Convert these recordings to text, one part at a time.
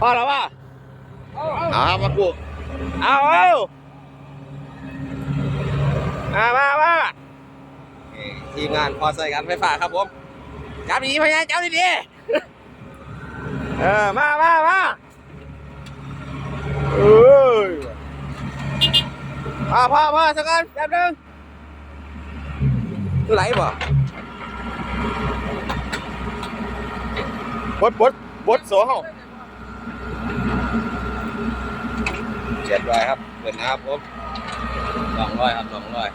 พอแล้วป่ะเอาเอาครับมากูเอาเอามามามานี่ทีมงานพอใส่กันไฟฟ้าครับผมจับดีๆพยายามจับดีๆเออมามามาเอ้ยพ่อพ่อพ่อสักกันแป๊บนึงไหลบ่บดบดบดโซ่เฮา เจ็ดร้อยครับเกินนะครับผมสองร้อยครับสองร้อย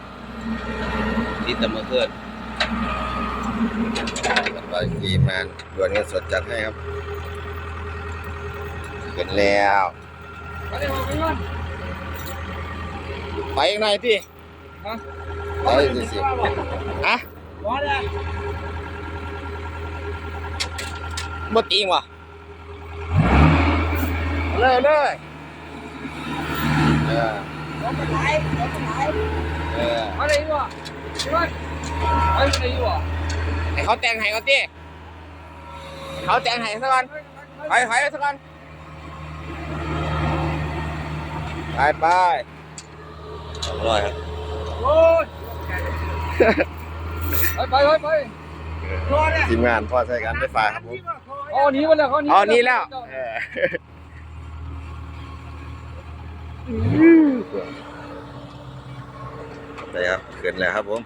ที่ตะมือเกินกันไปทีมงานด่วนเงินสดจัดให้ครับเกินแล้วไปยไปก่ไปอีกหน่อยพี่ฮะไปสิสิอะรอเลยบ่ตีงวะเลยเลย เออรอไปไหนรอไปไหนเออไปไหนวะไปไหนไปไหนวะให้เขาแต่งให้ก่อนติให้เขาแต่งให้ซะก่อนไปไปไปสักกันไปไปสองร้อยครับโอ้ยไปไปไปไปรอเลยทีมงานพอใช้กันไฟฟ้าครับผมอ๋อนี้มันแล้วเขานี้อ๋อนี่แล้วเออ ได้ครับเกินแล้วครับผม